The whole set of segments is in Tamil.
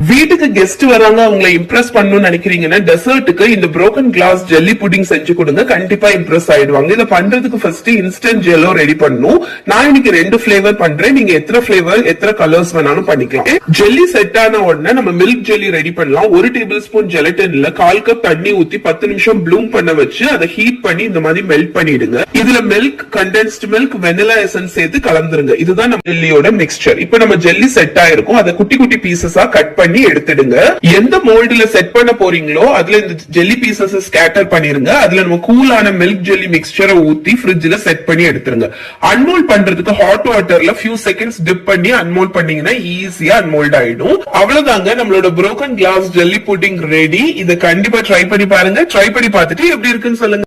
வீட்டுக்கு கெஸ்ட் வராங்க அவங்களை இம்ப்ரெஸ் பண்ணணும்னு நினைக்கிறீங்கன்னா டெசர்ட்டுக்கு இந்த ப்ரோக்கன் கிளாஸ் ஜெல்லி புட்டிங் செஞ்சு கொடுங்க. கண்டிப்பா இம்ப்ரெஸ் ஆயிடுவாங்க. இதை பண்றதுக்கு ஃபர்ஸ்ட் இன்ஸ்டன்ட் ஜெல்லோ ரெடி பண்ணும் நான் இன்னைக்கு ரெண்டு ஃபிளேவர் பண்றேன். நீங்க எத்தனை ஃபிளேவர் எத்தனை கலர்ஸ் வேணாலும் பண்ணிக்கலாம். ஜெல்லி செட் ஆன உடனே நம்ம மில்க் ஜெல்லி ரெடி பண்ணலாம். ஒரு டேபிள் ஸ்பூன் ஜெலட்டின்ல கால் கப் தண்ணி ஊத்தி பத்து நிமிஷம் ப்ளூம் பண்ண வச்சு அதை ஹீட் பண்ணி இந்த மாதிரி மெல்ட் பண்ணிடுங்க. இதுல milk condensed milk vanilla essence சேர்த்து கலந்துருங்க. இதுதான் நம்ம ஜெல்லியோட மிக்சர் இப்போ நம்ம ஜெல்லி செட் ஆயிருக்கும். அதை குட்டி குட்டி பீசஸா கட் பண்ணி எடுத்துடுங்க. எந்த மோல்டுல செட் பண்ண போறீங்களோ அதுல இந்த ஜெல்லி பீசஸ் ஸ்கேட்டர் பண்ணிருங்க. அதுல நம்ம கூலான மில்க் ஜெல்லி மிக்சரை ஊத்தி ஃப்ரிட்ஜ்ல செட் பண்ணி எடுத்துருங்க. அன்மோல் பண்றதுக்கு ஹாட் வாட்டர்ல ஃபியூ செகண்ட்ஸ் டிப் பண்ணி அன்மோல் பண்ணீங்கன்னா ஈஸியா அன்மோல்ட் ஆயிடும். அவ்வளவுதாங்க நம்மளோட broken glass jelly pudding ready இதை கண்டிப்பா ட்ரை பண்ணி பாருங்க. ட்ரை பண்ணி பார்த்துட்டு எப்படி இருக்குன்னு சொல்லுங்க.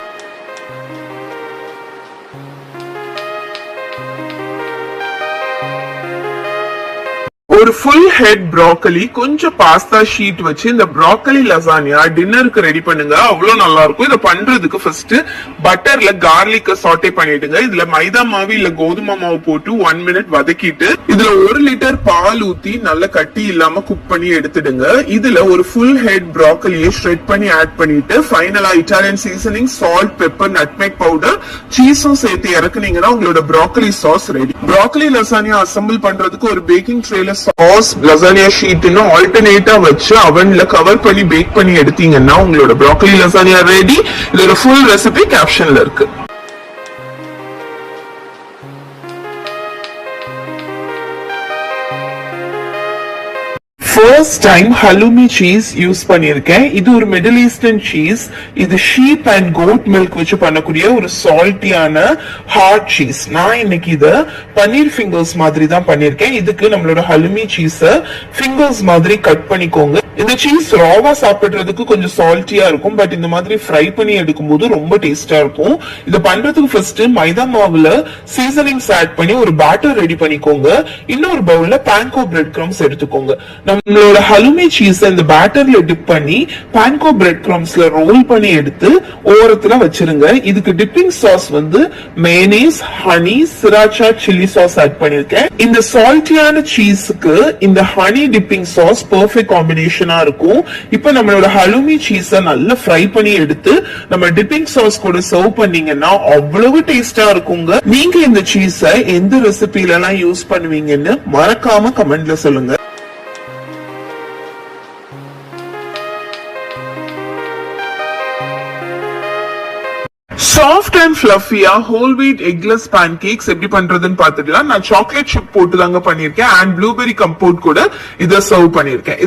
ஒரு ஃபுல் ஹெட் ப்ராக்கலி கொஞ்சம் பாஸ்தா ஷீட் வச்சு இந்த ப்ராக்கலி லசானியா டின்னருக்கு ரெடி பண்ணுங்க. அவ்வளவு நல்லா இருக்கும் இதை பண்றதுக்கு ஃபர்ஸ்ட் பட்டர்ல கார்லிக்க சாட்டே பண்ணிடுங்க. இதுல மைதா மாவு இல்ல கோதுமை மாவு போட்டு ஒன் மினிட் வதக்கிட்டு இதுல ஒரு லிட்டர் பால் ஊத்தி நல்ல கட்டி இல்லாம குக் பண்ணி எடுத்துடுங்க. இதுல ஒரு ஃபுல் ஹெட் ப்ராக்கலியை ஷ்ரெட் பண்ணி ஆட் பண்ணிட்டு ஃபைனலா Italian seasoning salt pepper nutmeg powder சீஸும் சேர்த்து இறக்குனீங்கன்னா உங்களோட broccoli sauce ready broccoli lasagna assemble பண்றதுக்கு ஒரு பேக்கிங் ட்ரேல சாஸ் லசானியா ஷீட்னு ஆல்டர்னேட்டா வச்சு அவன்ல கவர் பண்ணி பேக் பண்ணி எடுத்தீங்கன்னா உங்களோட ப்ராக்கலி லசானியா ரெடி இதோட ஃபுல் ரெசிபி கேப்ஷன்ல இருக்கு. First time halloumi cheese use பண்ணியிருக்கேன். இது ஒரு மிடில் ஈஸ்டர்ன் சீஸ் இது ஷீப் அண்ட் கோட் மில்க் வச்சு பண்ணக்கூடிய ஒரு சால்ட்டியான ஹார்ட் சீஸ் நான் இன்னைக்கு இதை பன்னீர் ஃபிங்கர்ஸ் மாதிரி தான் பண்ணியிருக்கேன். இதுக்கு நம்மளோட ஹலுமி சீஸை ஃபிங்கர்ஸ் மாதிரி கட் பண்ணிக்கோங்க. இந்த சீஸ் ராவா சாப்பிடுறதுக்கு கொஞ்சம் சால்ட்டியா இருக்கும். பட் இந்த மாதிரி ஃப்ரை பண்ணி எடுக்கும்போது ரொம்ப டேஸ்டா இருக்கும். இதை பண்றதுக்கு ஃபர்ஸ்ட் மைதா மாவுல சீசனிங்ஸ் ஆட் பண்ணி ஒரு பேட்டர் ரெடி பண்ணிக்கோங்க. இன்னொரு பவுல்ல பான்கோ பிரெட் கிரம்ஸ் எடுத்துக்கோங்க. நம்மளோட ஹலுமி சீஸ் இந்த பேட்டர்ல டிப் பண்ணி பான்கோ பிரெட் கிரம்ஸ்ல ரோல் பண்ணி எடுத்து ஓரத்துல வச்சிருங்க. இதுக்கு டிப்பிங் சாஸ் வந்து mayonnaise honey sriracha chilli sauce add பண்ணிருக்கேன். இந்த சால்ட்டியான சீஸுக்கு இந்த honey dipping sauce perfect combination இருக்கும். இப்போ நம்மளோட ஹலுமி சீஸ நல்லா ஃப்ரை பண்ணி எடுத்து நம்ம டிப்பிங் சாஸ் கூட சர்வ் பண்ணீங்கன்னா அவ்வளவு டேஸ்டா இருக்குங்க. நீங்க இந்த சீஸ எந்த ரெசிபில எல்லாம் யூஸ் பண்ணுவீங்கன்னு மறக்காம கமெண்ட்ல சொல்லுங்க. சாஃப்ட் அண்ட் ஃபிளஃபியா whole wheat eggless pancakes எப்படி பண்றதுன்னு பாத்துக்கலாம் நான் சாக்லேட் சிப் போட்டு தாங்க பண்ணிருக்கேன் அண்ட் ப்ளூபெரி கம்போர்ட் கூட இதை சர்வ் பண்ணிருக்கேன்